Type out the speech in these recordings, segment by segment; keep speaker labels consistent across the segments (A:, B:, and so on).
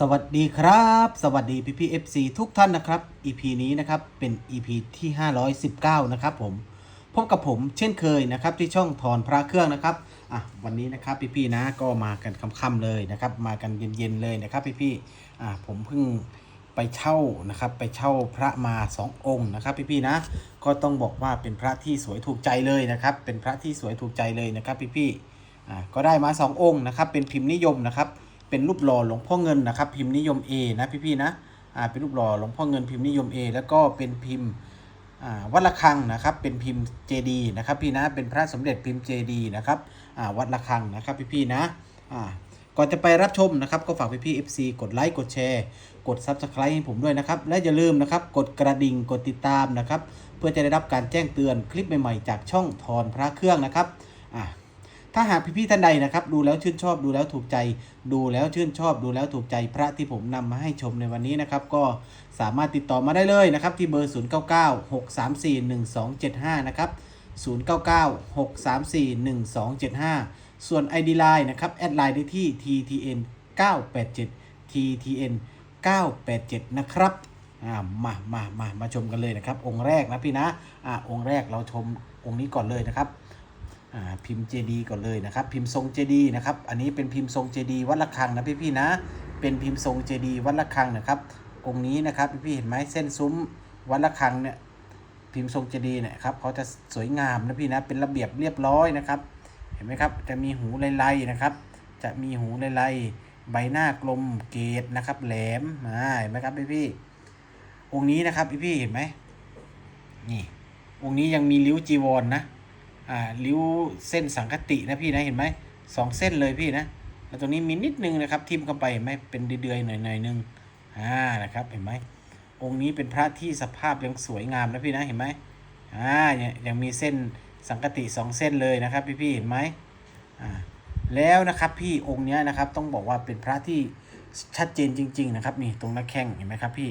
A: สวัสดีครับ สวัสดีพี่พีเอฟซีทุกท่านนะครับ EP นี้นะครับเป็น EP ที่ 519 นะครับผมพบกับผมเช่นเคยนะครับที่ช่องถอนพระเครื่องนะครับอะวันนี้นะครับพี่ๆนะก็มากันค่ำๆเลยนะครับ มากันเย็นๆเลยนะครับพี่ๆอะผมเพิ่งไปเช่านะครับไปเช่าพระมา 2 องค์นะครับพี่ๆนะก็ต้องบอกว่าเป็นพระที่สวยถูกใจเลยนะครับ เป็นพระที่สวยถูกใจเลยนะครับพี่ๆอะก็ได้มา 2 องค์นะครับเป็นพิมพ์นิยมนะครับ เป็นรูปหล่อหลวงพ่อเงินนะครับพิมพ์นิยม A นะพี่ๆนะอ่าเป็นรูปหล่อหลวงพ่อเงินพิมพ์นิยม A แล้วก็เป็นพิมพ์อ่าวัดระฆังนะครับเป็นพิมพ์เจดีนะครับพี่นะเป็นพระสมเด็จพิมพ์เจดีนะครับอ่าวัดระฆังนะครับพี่ๆนะอ่าก่อนจะไปรับชมนะครับก็ฝากพี่ๆ FC กดไลค์กดแชร์ กด Subscribe ให้ผมด้วยนะครับ และอย่าลืมนะครับกดกระดิ่งกดติดตามนะครับ เพื่อจะได้รับการแจ้งเตือนคลิปใหม่ๆ จากช่องทอนพระเครื่องนะครับอ่า ถ้าหากพี่ๆท่านใดนะครับ ดูแล้วชื่นชอบดูแล้วถูกใจ ดูแล้วชื่นชอบดูแล้วถูกใจพระที่ผมนำมาให้ชมในวันนี้นะครับ ก็สามารถติดต่อมาได้เลยนะครับ ที่เบอร์ 0 9 9 6 3 4 1 2 7 5 นะครับ 0 9 9 6 3 4 1 2 7 5 ส่วน ID Line นะครับ แอดไลน์ได้ที่ TTN 987 TTN 987 นะครับอ่ามามามามาชมกันเลยนะครับ องค์แรกนะพี่นะอ่าองค์แรกเราชมองค์นี้ก่อนเลยนะครับ พิมพ์เจดีก่อนเลยนะครับ พิมพ์ทรงเจดีนะครับ อันนี้เป็นพิมพ์ทรงเจดีวัดระฆังนะพี่ๆนะ เป็นพิมพ์ทรงเจดีวัดระฆังนะครับ องค์นี้นะครับพี่ๆเห็นไหมเส้นซุ้มวัดระฆังเนี่ยพิมพ์ทรงเจดีเนี่ยครับเขาจะสวยงามนะพี่นะ เป็นระเบียบเรียบร้อยนะครับ เห็นไหมครับ จะมีหูลายๆนะครับ จะมีหูลายๆใบหน้ากลมเกตนะครับ แหลมเห็นไหมครับพี่ๆองค์นี้นะครับพี่ๆเห็นไหมนี่องค์นี้ยังมีริ้วจีวรนนะ อ่าริ้วเส้นสังคตินะพี่นะเห็นไหมสองเส้นเลยพี่นะแล้วตรงนี้มีนิดนึงนะครับทิ่มเข้าไปเห็นไหมเป็นเดือยๆหน่อยๆนึงอ่านะครับเห็นไหมองค์นี้เป็นพระที่สภาพยังสวยงามนะพี่นะเห็นไหมอ่าเนี่ยยังมีเส้นสังคติสองเส้นเลยนะครับพี่พี่ๆเห็นไหมอ่าแล้วนะครับพี่องค์เนี้ยนะครับต้องบอกว่าเป็นพระที่ชัดเจนจริง ๆ นะครับนี่ตรงหน้าแข้งเห็นไหมครับพี่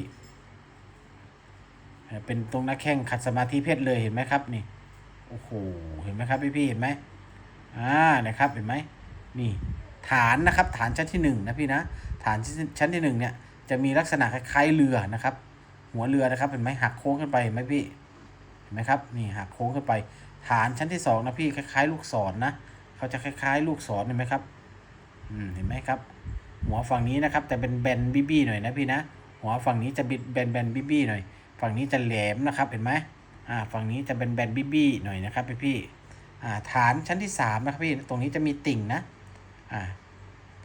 A: เป็นตรงหน้าแข้งขัดสมาธิเพชรเลยเห็นไหมครับนี่ โอ้โห เห็นไหมครับพี่พี่ๆเห็นไหมอ่า นะครับ เห็นไหมนี่ ฐานนะครับ ฐานชั้นที่หนึ่งนะพี่นะ ฐานชั้นที่หนึ่งเนี่ย จะมีลักษณะคล้ายๆเรือนะครับ หัวเรือนะครับ เห็นไหมหักโค้งขึ้นไปเห็นไหมพี่ เห็นไหมครับ นี่หักโค้งขึ้นไป ฐานชั้นที่สองนะพี่ คล้ายๆ ลูกศรนนะ เขาจะคล้ายๆ ลูกศรเห็นไหมครับ อืม เห็นไหมครับ หัวฝั่งนี้นะครับ แต่เป็นแบนบี้ๆหน่อยนะพี่นะ หัวฝั่งนี้จะบิดแบนแบนบี้ๆหน่อย ฝั่งนี้จะแหลมนะครับ เห็นไหม อ่าฝั่งนี้จะเป็นแบนบี้บี้หน่อยนะครับพี่พี่ๆอ่าฐานชั้นที่สามนะครับพี่ตรงนี้จะมีติ่งนะอ่า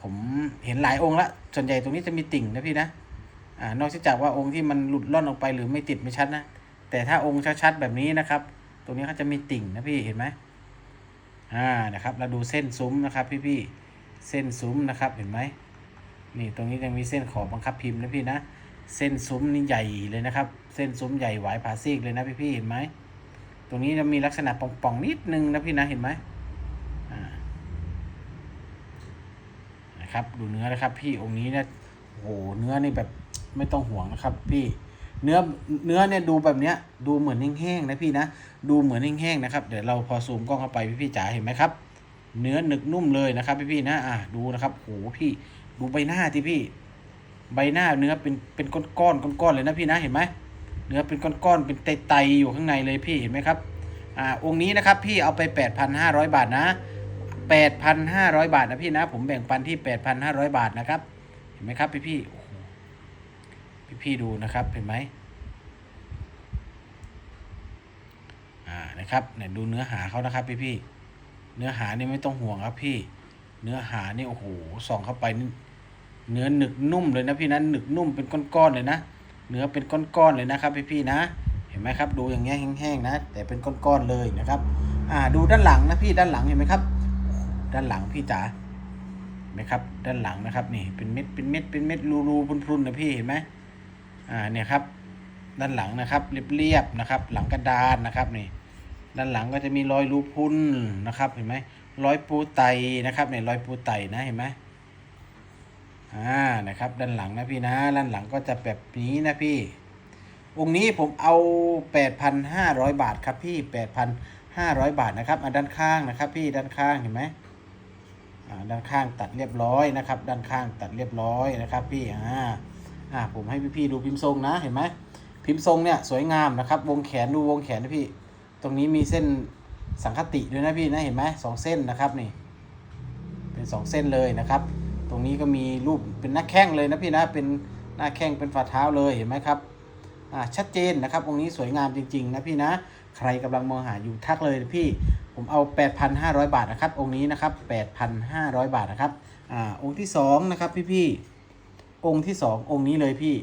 A: ผมเห็นหลายองค์ละส่วนใหญ่ตรงนี้จะมีติ่งนะพี่นะอ่านอกจากว่าองค์ที่มันหลุดล่อนออกไปหรือไม่ติดไม่ชัดนะแต่ถ้าองค์ชัดๆแบบนี้นะครับ ตรงนี้เขาจะมีติ่งนะพี่เห็นไหมอ่านะครับ เราดูเส้นซุ้มนะครับ พี่พี่ๆเส้นซุ้มนะครับเห็นไหมนี่ตรงนี้ยังมีเส้นขอบบังคับพิมพ์นะพี่นะ เส้นซุ้มนี่ใหญ่เลยนะครับ เส้นซุ้มใหญ่หวายผาซีกเลยนะพี่พี่ๆเห็นไหมตรงนี้จะมีลักษณะป่องๆนิดนึงนะพี่นะเห็นไหมนะครับ ดูเนื้อนะครับ พี่องค์นี้เนี่ยโอ้โหเนื้อนี่แบบไม่ต้องห่วงนะครับ พี่เนื้อเนื้อเนี่ยดูแบบเนี้ย ดูเหมือนแห้งๆนะพี่นะดูเหมือนแห้งๆนะครับเดี๋ยวเราพอซูมกล้องเข้าไปพี่พี่ๆจ๋าเห็นไหมครับ เนื้อหนึกนุ่มเลยนะครับ พี่พี่ๆนะอ่าดูนะครับโอ้โหพี่ดูใบหน้าที่พี่ ใบหน้าเนื้อเป็นเป็นก้อนๆก้อนเลยนะพี่นะเห็นไหมเนื้อเป็นก้อนๆเป็นไตๆอยู่ข้างในเลยพี่เห็นไหมครับอ่าองค์นี้นะครับพี่เอาไป 8,500 บาทนะ 8,500 บาทนะพี่นะผมแบ่งปันที่ 8,500 บาทนะครับเห็นไหมครับพี่พี่พี่พี่ดูนะครับเห็นไหมอ่านะครับเนี่ยดูเนื้อหาเขานะครับพี่พี่เนื้อหานี่ไม่ต้องห่วงครับพี่ เนื้อหานี่โอ้โหส่องเข้าไปนี่ เนื้อหนึกนุ่มเลยนะพี่นะหนึกนุ่มเป็นก้อนๆเลยนะเนื้อเป็นก้อนๆเลยนะครับพี่ๆนะ เห็นไหมครับ ดูอย่างเงี้ยแห้งๆนะ แต่เป็นก้อนๆเลยนะครับอ่าดูด้านหลังนะพี่ด้านหลังเห็นไหมครับ ด้านหลังพี่จ๋าเห็นไหมครับ ด้านหลังนะครับนี่เป็นเม็ดเป็นเม็ดเป็นเม็ดรูๆพรุนๆนะพี่เห็นไหมอ่าเนี่ยครับ ด้านหลังนะครับเรียบๆนะครับ หลังกระดานนะครับนี่ด้านหลังก็จะมีรอยรูพุนนะครับ เห็นไหมรอยปูไตนะครับเนี่ยรอยปูไตนะเห็นไหม อ่านะครับ ด้านหลังนะพี่นะด้านหลังก็จะแบบนี้นะพี่ องค์นี้ผมเอา 8,500 บาทครับพี่ 8,500 บาทนะครับอ่าด้านข้างนะครับ พี่ด้านข้างเห็นไหมอ่าด้านข้างตัดเรียบร้อยนะครับ ด้านข้างตัดเรียบร้อยนะครับ พี่อ่าอ่าผมให้พี่ๆดูพิมพ์ทรงนะเห็นไหมพิมพ์ทรงเนี่ยสวยงามนะครับ วงแขนดูวงแขนนะพี่ ตรงนี้มีเส้นสังคติด้วยนะพี่นะเห็นไหมสองเส้นนะครับนี่ เป็นสองเส้นเลยนะครับ ตรงนี้ก็มีรูปเป็นหน้าแข้งเลยนะพี่นะเป็นหน้าแข้งเป็นฝ่าเท้าเลยเห็นไหมครับอ่าชัดเจนนะครับองค์นี้สวยงามจริง ๆ นะพี่นะใครกำลังมองหาอยู่ทักเลยนะพี่ ผมเอา 8,500 บาทนะครับ องค์นี้นะครับ 8,500 บาทนะครับอ่าองค์ที่สองนะครับพี่พี่ๆองค์ที่สององค์นี้เลยพี่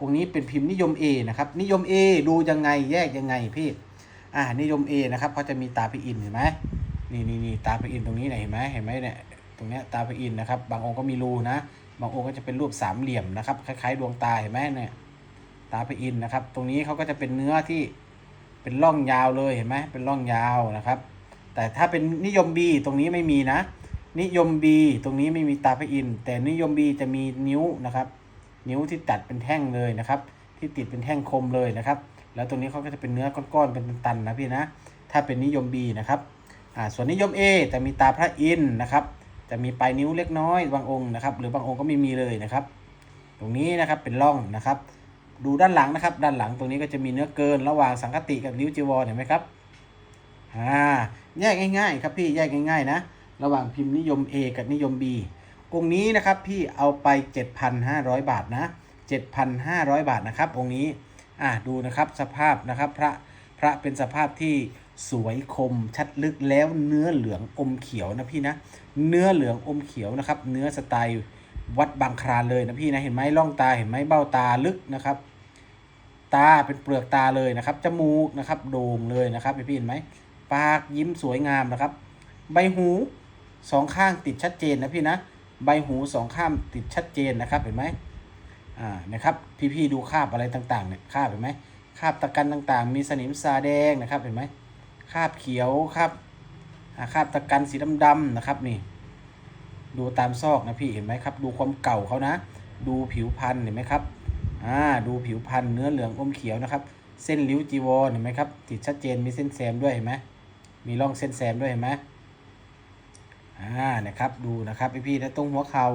A: องค์นี้เป็นพิมพ์นิยม A นะครับนิยม A ดูยังไงแยกยังไงพี่อ่านิยม A นะครับเขาจะมีตาพระอินเห็นไหมนี่นี่นี่ตาพระอินตรงนี้เนี่ยเห็นไหมเห็นไหมเนี่ย ตรงเนี้ยตาพระอินทร์นะครับ บางองค์ก็มีรูนะ บางองค์ก็จะเป็นรูปสามเหลี่ยมนะครับ คล้ายๆ ดวงตาเห็นไหมเนี่ย ตาพระอินทร์นะครับ ตรงนี้เขาก็จะเป็นเนื้อที่เป็นร่องยาวเลยเห็นไหมเป็นร่องยาวนะครับ แต่ถ้าเป็นนิยม B ตรงนี้ไม่มีนะ นิยม B ตรงนี้ไม่มีตาพระอินทร์แต่นิยม B จะมีนิ้วนะครับ นิ้วที่ตัดเป็นแท่งเลยนะครับ ที่ติดเป็นแท่งคมเลยนะครับ แล้วตรงนี้เขาก็จะเป็นเนื้อก้อนๆเป็นตันๆนะพี่นะ ถ้าเป็นนิยม B นะครับอ่าส่วนนิยม A จะมีตาพระอินทร์นะครับ จะมีปลายนิ้วเล็กน้อยบางองค์นะครับ หรือบางองค์ก็ไม่มีเลยนะครับ ตรงนี้นะครับเป็นร่องนะครับ ดูด้านหลังนะครับ ด้านหลังตรงนี้ก็จะมีเนื้อเกินระหว่างสังคติกับริ้วจีวรเห็นไหมครับอ่าแยกง่าย ๆ ครับพี่แยกง่าย ๆ นะ ระหว่างพิมพ์นิยม A กับนิยม B องค์นี้นะครับพี่เอาไป 7,500 บาทนะ 7,500 บาทนะครับองค์นี้อ่าดูนะครับสภาพนะครับพระพระเป็นสภาพที่ สวยคมชัดลึกแล้วเนื้อเหลืองอมเขียวนะพี่นะ เนื้อเหลืองอมเขียวนะครับ เนื้อสไตล์วัดบางคลานเลยนะพี่นะเห็นไหมล่องตาเห็นไหมเบ้าตาลึกนะครับ ตาเป็นเปลือกตาเลยนะครับจมูกนะครับโด่งเลยนะครับพี่พี่เห็นไหมปากยิ้มสวยงามนะครับ ใบหูสองข้างติดชัดเจนนะพี่นะ ใบหูสองข้างติดชัดเจนนะครับเห็นไหมอ่านะครับพี่ๆดูคาบอะไรต่างๆเนี่ยคาบเห็นไหมคาบตะกันต่างๆ มีสนิมซาแดงนะครับเห็นไหม คาบเขียวคราบคาบตะกันสีดำๆนะครับนี่ ดูตามซอกนะพี่เห็นไหมครับ ดูความเก่าเขานะ ดูผิวพันธุ์เห็นไหมครับอ่าดูผิวพันธุ์เนื้อเหลืองอมเขียวนะครับ เส้นริ้วจีวรเห็นไหมครับติดชัดเจนมีเส้นแซมด้วยเห็นไหมมีร่องเส้นแซมด้วยเห็นไหมอ่านะครับดูนะครับพี่ๆแล้วตรงหัวเข่า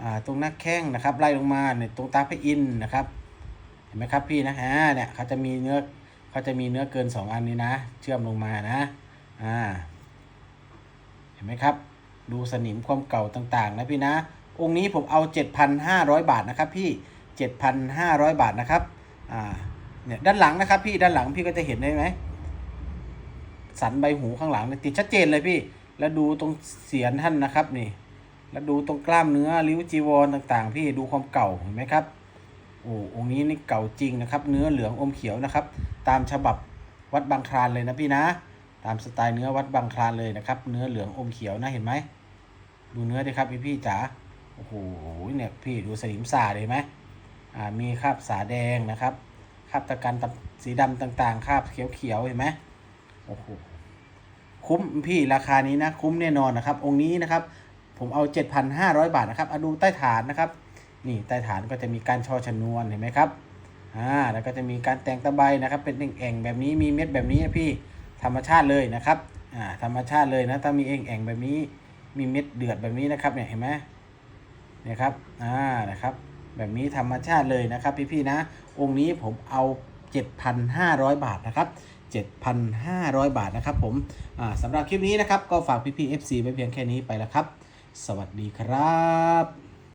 A: อ่าตรงหน้าแข้งนะครับไล่ลงมาเนี่ยตรงตาพระอินนะครับ เห็นไหมครับพี่นะฮะเนี่ยเขาจะมีเนื้อ เขาจะมีเนื้อเกินสองอันนี้นะ เชื่อมลงมานะอ่าเห็นไหมครับ ดูสนิมความเก่าต่างๆ นะพี่นะ องค์นี้ผมเอา 7,500 บาทนะครับพี่ 7,500 บาทนะครับอ่าเนี่ยด้านหลังนะครับพี่ด้านหลังพี่ก็จะเห็นได้ไหมสันใบหูข้างหลังเนี่ยติดชัดเจนเลยพี่ แล้วดูตรงเสียนท่านนะครับนี่ แล้วดูตรงกล้ามเนื้อริ้วจีวรต่างๆ พี่ดูความเก่าเห็นไหมครับ โอ้องค์นี้นี่เก่าจริงนะครับ เนื้อเหลืองอมเขียวนะครับ ตามฉบับวัดบางคลานเลยนะพี่นะ ตามสไตล์เนื้อวัดบางคลานเลยนะครับ เนื้อเหลืองอมเขียวนะเห็นไหม ดูเนื้อดิครับพี่พี่จ๋า โอ้โห เนี่ยพี่ดูสนิมสาดเลยไหมอ่า มีคราบสาแดงนะครับ คราบตะกันสีดำต่างๆ คราบเขียวๆเห็นไหมโอ้โห คุ้มพี่ราคานี้นะ คุ้มแน่นอนนะครับ องค์นี้นะครับ ผมเอา 7,500 บาทนะครับอดูใต้ฐานนะครับ นี่ใต้ฐานก็จะมีการช่อชนวนเห็นไหมครับอ่าแล้วก็จะมีการแต่งตะไบนะครับ เป็นแอ่งๆแบบนี้มีเม็ดแบบนี้พี่ธรรมชาติเลยนะครับอ่าธรรมชาติเลยนะถ้ามีเองแอ่งแบบนี้ มีเม็ดเดือดแบบนี้นะครับเนี่ยเห็นไหมเนี่ยครับอ่านะครับแบบนี้ธรรมชาติเลยนะครับพี่ๆนะ องค์นี้ผมเอา 7,500 บาทนะครับ 7,500 บาทนะครับผมอ่าสำหรับคลิปนี้นะครับ ก็ฝากพี่ๆ FC ไว้เพียงแค่นี้ไปแล้วครับ สวัสดีครับ